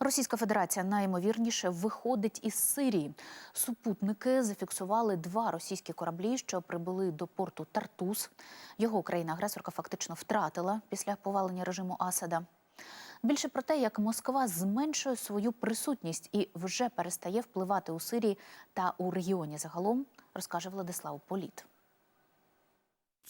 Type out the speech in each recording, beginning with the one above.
Російська Федерація найімовірніше виходить із Сирії. Супутники зафіксували два російські кораблі, що прибули до порту Тартус. Його країна-агресорка фактично втратила після повалення режиму Асада. Більше про те, як Москва зменшує свою присутність і вже перестає впливати у Сирії та у регіоні загалом, розкаже Владислав Політ.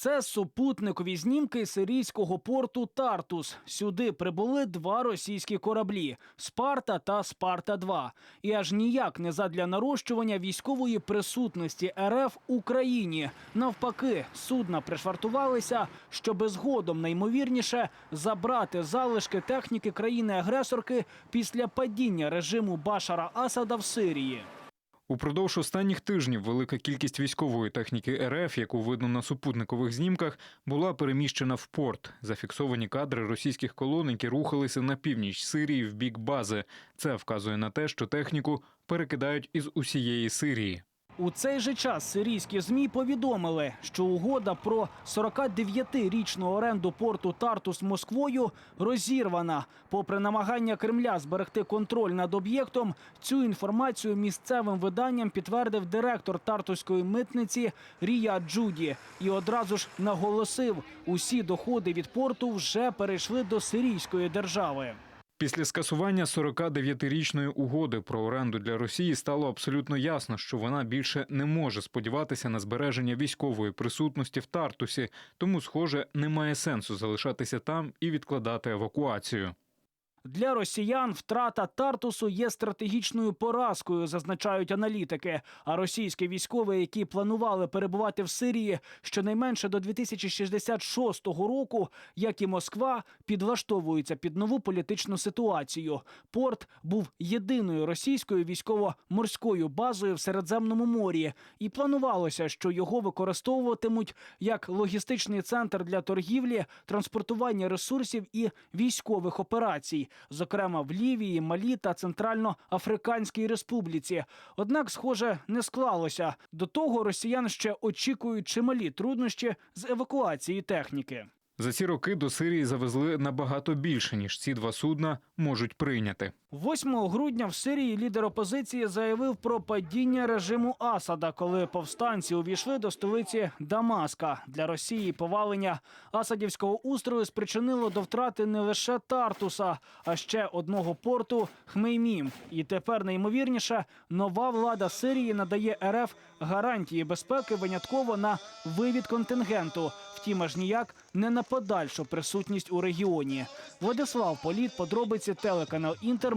Це супутникові знімки сирійського порту Тартус. Сюди прибули два російські кораблі Спарта та Спарта 2 І аж ніяк не задля нарощування військової присутності РФ Україні. Навпаки, судна пришвартувалися, щоби згодом найімовірніше забрати залишки техніки країни-агресорки після падіння режиму Башара Асада в Сирії. Упродовж останніх тижнів велика кількість військової техніки РФ, яку видно на супутникових знімках, була переміщена в порт. Зафіксовані кадри російських колон, які рухалися на північ Сирії в бік бази. Це вказує на те, що техніку перекидають із усієї Сирії. У цей же час сирійські змі повідомили, що угода про 49-річну оренду порту Тартус Москвою розірвана. Попри намагання Кремля зберегти контроль над об'єктом, цю інформацію місцевим виданням підтвердив директор тартуської митниці Рія Джуді і одразу ж наголосив, усі доходи від порту вже перейшли до сирійської держави. Після скасування 49-річної угоди про оренду для Росії стало абсолютно ясно, що вона більше не може сподіватися на збереження військової присутності в Тартусі, тому, схоже, немає сенсу залишатися там і відкладати евакуацію. Для росіян втрата Тартусу є стратегічною поразкою, зазначають аналітики. А російські військові, які планували перебувати в Сирії щонайменше до 2066 року, як і Москва, підлаштовуються під нову політичну ситуацію. Порт був єдиною російською військово-морською базою в Середземному морі, і планувалося, що його використовуватимуть як логістичний центр для торгівлі, транспортування ресурсів і військових операцій зокрема в Лівії, Малі та Центральноафриканській Республіці. Однак, схоже, не склалося. До того росіян ще очікують чималі труднощі з евакуації техніки. За ці роки до Сирії завезли набагато більше, ніж ці два судна можуть прийняти. 8 грудня в Сирії лідер опозиції заявив про падіння режиму Асада, коли повстанці увійшли до столиці Дамаска. Для Росії повалення асадівського устрою спричинило до втрати не лише Тартуса, а ще одного порту Хмеймім. І тепер найімовірніше нова влада Сирії надає РФ гарантії безпеки винятково на вивід контингенту. Втім, аж ніяк не на подальшу присутність у регіоні. Владислав Політ, подробиці телеканал Інтер,